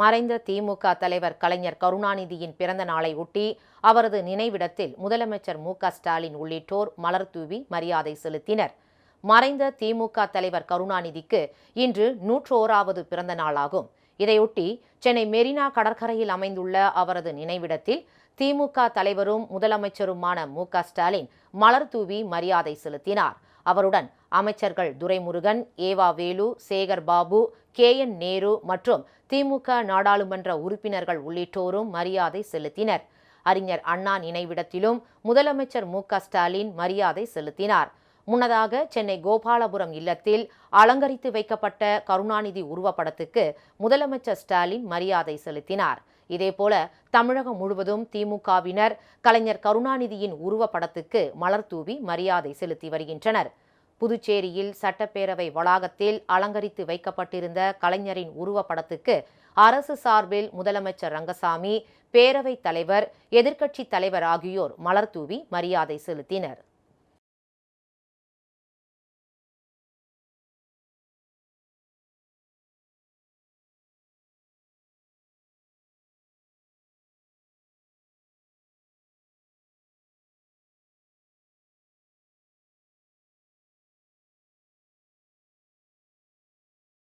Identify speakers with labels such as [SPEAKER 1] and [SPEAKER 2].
[SPEAKER 1] மறைந்த திமுக தலைவர் கலைஞர் கருணாநிதியின் பிறந்த நாளை ஒட்டி அவரது நினைவிடத்தில் முதலமைச்சர் மு க ஸ்டாலின் உள்ளிட்டோர் மலர் தூவி மரியாதை செலுத்தினர். மறைந்த திமுக தலைவர் கருணாநிதிக்கு இன்று நூற்றோராவது பிறந்த நாளாகும். இதையொட்டி சென்னை மெரினா கடற்கரையில் அமைந்துள்ள அவரது நினைவிடத்தில் திமுக தலைவரும் முதலமைச்சருமான மு க ஸ்டாலின் மலர் தூவி மரியாதை செலுத்தினார். அவருடன் அமைச்சர்கள் Duraimurugan E V Velu Sekar Babu K N Nehru மற்றும் திமுக நாடாளுமன்ற உறுப்பினர்கள் உள்ளிட்டோரும் மரியாதை செலுத்தினர். அறிஞர் அண்ணா நினைவிடத்திலும் முதலமைச்சர் மு க ஸ்டாலின் மரியாதை செலுத்தினார். முன்னதாக சென்னை கோபாலபுரம் இல்லத்தில் அலங்கரித்து வைக்கப்பட்ட கருணாநிதி உருவப்படத்துக்கு முதலமைச்சர் ஸ்டாலின் மரியாதை செலுத்தினார். இதேபோல தமிழகம் முழுவதும் திமுகவினர் கலைஞர் கருணாநிதியின் உருவப்படத்துக்கு மலர் தூவி மரியாதை செலுத்தி வருகின்றனர். புதுச்சேரியில் சட்டப்பேரவை வளாகத்தில் அலங்கரித்து வைக்கப்பட்டிருந்த கலைஞரின் உருவப்படத்துக்கு அரசு சார்பில் முதலமைச்சர் ரங்கசாமி பேரவைத் தலைவர் எதிர்க்கட்சித் தலைவர் ஆகியோர் மலர் தூவி மரியாதை செலுத்தினர்.